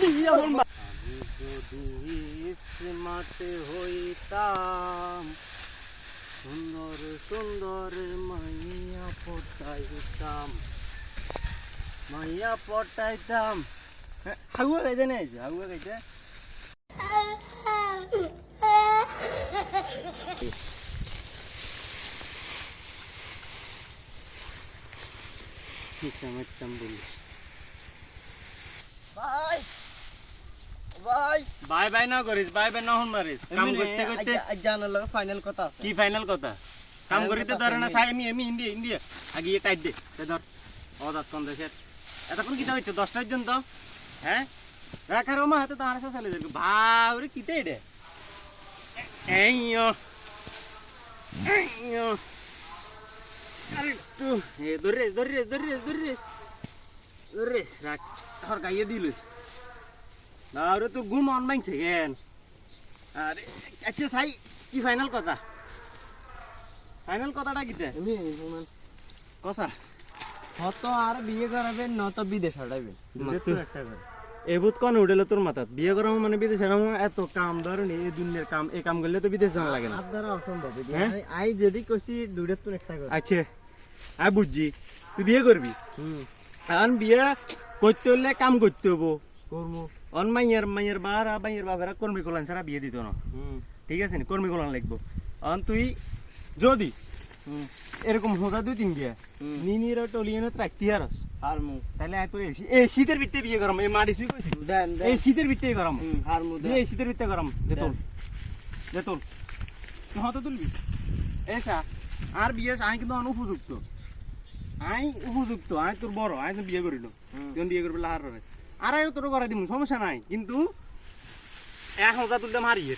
আমি যদি স্মার্ট হইতাম। সুন্দর সুন্দর মাইয়া পটাইতাম। মাইয়া পটাইতাম। হাগুয়া গাইতে নাই হাগুয়া গাইতে? মিথ্যাম মিথ্যাম বলি ভাই! ভাই। বাই বাই না করিস বাই বাই না হন মারিস কাম করতে করতে জানার লগে ফাইনাল কথা। আছে কি ফাইনাল কথা? কাম করিতে ধরে না সাই আমি আমি ইন্ডিয়া ইন্ডিয়া আগে ইয়ে টাইট দে তে ধর। অদাত কোন দেশের এতক্ষণ কিটা হচ্ছে দশটা পর্যন্ত হ্যাঁ? রাখার মা হাতে তো আরসা চালে যাবে ভাবরে কিতে এটা? এইও এইও আরে একটু এ ধরে ধরে ধরে ধরে ধরে রাখ। তোর গাইয়ে দিলুস না রে তোর ঘুম অন মাইছে কেন? আরে আচ্ছা সাই কি ফাইনাল কথা? ফাইনাল কথাটা কিতে শুনুন কসা হত আর বিয়ে করাবেন নত বিদেশ হারাবেন এবুত কোন উঠেলো তোর মাথাত? বিয়ে করা মানে বিদেশে না এত কাম ধরেন এই দুনিয়ার কাম এই কাম করলে তো বিদেশ জানা লাগে না। আর অসম্ভব হ্যাঁ? আই- যদি কইছি দুইটা তো একটা করে। আচ্ছা আই বুঝছি। তুই বিয়ে করবি? হুম। এখন বিয়ে করতে হলে কাম করতে হব। করমু। অন মাইয়ের মাইয়ের বাহারা মাইয়ের বাবারা কর্মী কল্যাণ ছাড়া বিয়ে দিত না। ঠিক আছে নি? কর্মী কল্যাণ লাগবো। অন তুই যদি এরকম হোদা দুই তিন বিয়ে হুম। নিনির টলিয়ে রাখতে হারস হারমু তাহলে আয় তোর এই এই শীতের ভিত্তে বিয়ে করাম এই মাটি শুই কইছি এই শীতের ভিত্তে করাম হুম, হারমু এই শীতের ভিত্তে করাম দে তোল। দে তোল। তুই হতে তুলবি এসা আর বিয়ে আই কিন্তু অন উপযুক্ত। আই উপযুক্ত। আই তোর বড় আই তো বিয়ে করিল। তুই বিয়ে করবি লাহার রে আর আই তোর করাই দিমু, সমস্যা নাই। কিন্তু এক হোঁচা তুলতে মারিয়ে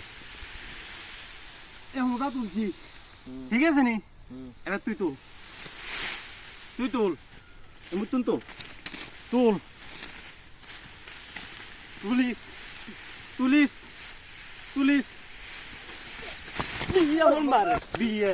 এ হোঁচা তুলছি। ঠিক আছে নি। এবার তুই তুল। তুই তুল। এমন তো। তুল। তুলিস। তুলিস। তুলিস। বিয়ে হন বিয়ে।